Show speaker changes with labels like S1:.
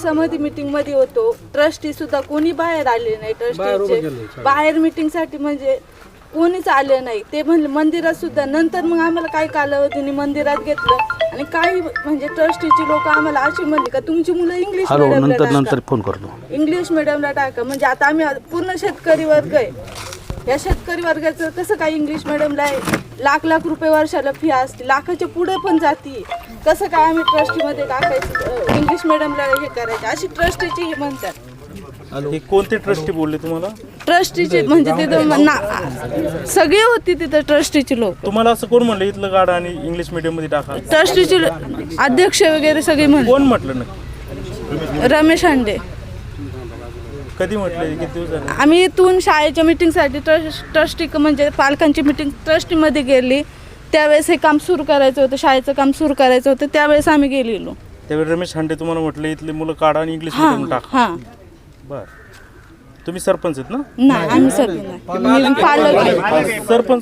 S1: समिती मीटिंगमध्ये होतो. ट्रस्टी सुद्धा कोणी बाहेर आले नाही ट्रस्टीचे बाहेर मीटिंगसाठी म्हणजे कोणीच आले नाही. ते म्हणले मंदिरात सुद्धा नंतर मग आम्हाला काही कालावधीने मंदिरात घेतलं? आणि काही म्हणजे ट्रस्टीची लोक आम्हाला अशी म्हणली का तुमची मुलं इंग्लिश
S2: हॅलो
S1: medium ला
S2: नंतर
S1: टाका.
S2: नंतर फोन करतो.
S1: इंग्लिश मिडियमला टाका. म्हणजे आता आम्ही पूर्ण शेतकरी वर्ग आहे. या शेतकरी वर्गाचं कसं काय इंग्लिश मिडियमला आहे लाख लाख रुपये वर्षाला फी असते लाखाच्या पुढे पण जाती. कसं काय आम्ही ट्रस्टीमध्ये टाकायचं इंग्लिश मिडियमला हे करायचं? अशी ट्रस्टीची हे म्हणतात.
S3: हे कोणते ट्रस्टी बोलले तुम्हाला?
S1: ट्रस्टीचे म्हणजे तिथं ना सगळी होती तिथं ट्रस्टीची लोक.
S3: तुम्हाला असं कोण म्हणलं इथलं गाडा आणि इंग्लिश मीडियममध्ये टाका?
S1: ट्रस्टीचे अध्यक्ष वगैरे सगळे म्हण
S3: कोण म्हटलं नक्की
S1: रमेश हांडे.
S3: कधी म्हटलं? किती दिवस झाले?
S1: आम्ही इथून शाळेच्या मिटिंगसाठी ट्रस्ट ट्रस्टी म्हणजे पालकांची मिटिंग ट्रस्टीमध्ये गेली. त्यावेळेस हे काम सुरू करायचं होतं शाळेचं काम सुरू करायचं होतं. त्यावेळेस आम्ही गेलेलो.
S3: त्यावेळी रमेश हांडे तुम्हाला म्हटलं इथले मुलं काढा आणि इंग्लिश
S1: हां
S3: मीडियम टाका.
S1: हां.
S3: बर. तुम्ही सरपंच आहेत ना?
S1: नाही आम्ही मी पालक. आहे.
S3: सरपंच